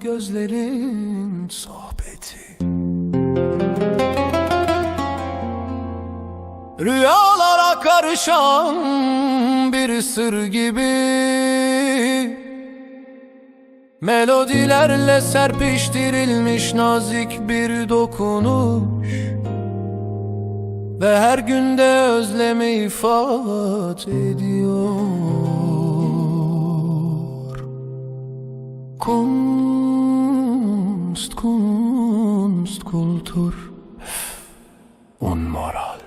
gözlerin sohbeti. Rüyalara karışan bir sır gibi Melodilerle serpiştirilmiş nazik bir dokunuş Ve her günde özlemi ifade ediyor Kunst, Kunst, Kultur. Und Moral.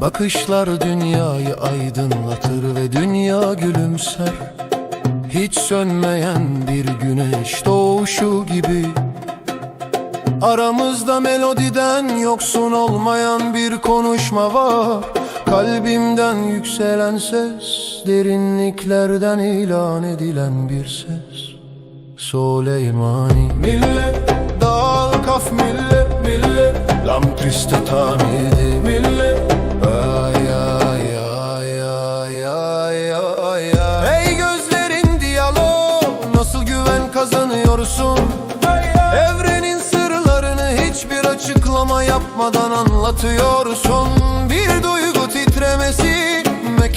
Bakışlar dünyayı aydınlatır ve dünya gülümser. Hiç sönmeyen bir güneş doğuşu gibi. Aramızda melodiden yoksun olmayan bir konuşma var yükselen ses Derinliklerden ilan edilen bir ses. Soleymani Millet dal kaf millet millet. Lam triste tamidi millet. Ay ay ay ay ay ay ay. Ey gözlerin diyalog Nasıl güven kazanıyorsun? Evrenin sırlarını hiçbir açıklama yapmadan anlatıyorsun. Bir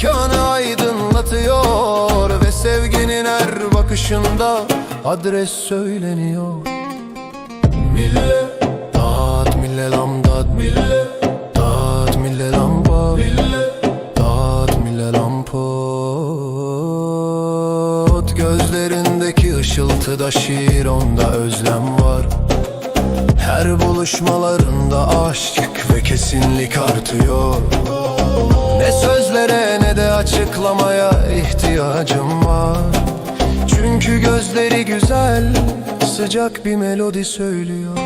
mekanı aydınlatıyor Ve sevginin her bakışında adres söyleniyor. Mille Dat mille lam dat mille Dat mille lam pa mille Dat mille lam pot Gözlerindeki ışıltıda şiir onda özlem var. Her buluşmalarında aşk ve kesinlik artıyor. Ne sözlere açıklamaya ihtiyacım var. Çünkü gözleri güzel sıcak bir melodi söylüyor.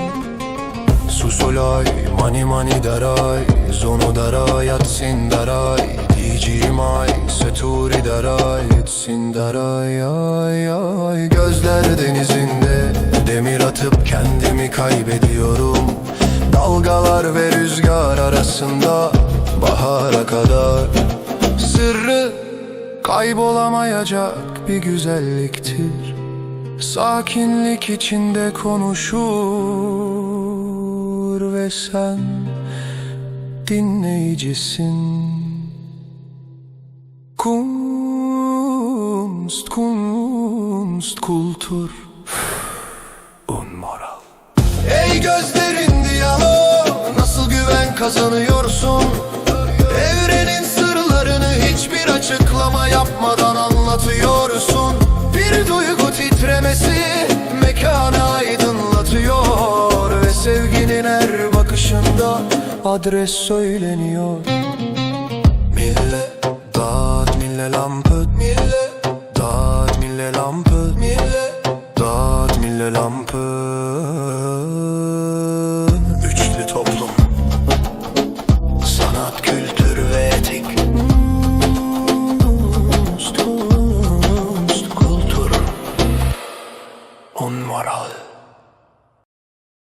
Susolay, mani mani daray Zonu daray, yatsin daray. Diyeceğim ay, seturi daray Etsin daray, ay ay Gözler denizinde Demir atıp kendimi kaybediyorum. Dalgalar ve rüzgar arasında Bahara kadar Sırrı kaybolamayacak bir güzelliktir. Sakinlik içinde konuşur ve sen dinleyicisin. Kunst, Kunst, Kultur. Und Moral. Ey gözlerin diyalog Nasıl güven kazanıyorsun Yapmadan anlatıyorsun. Bir duygu titremesi Mekanı aydınlatıyor. Ve sevginin her bakışında Adres söyleniyor. Mille dat mille lampet Mille dat mille lampet Mille dat mille lampet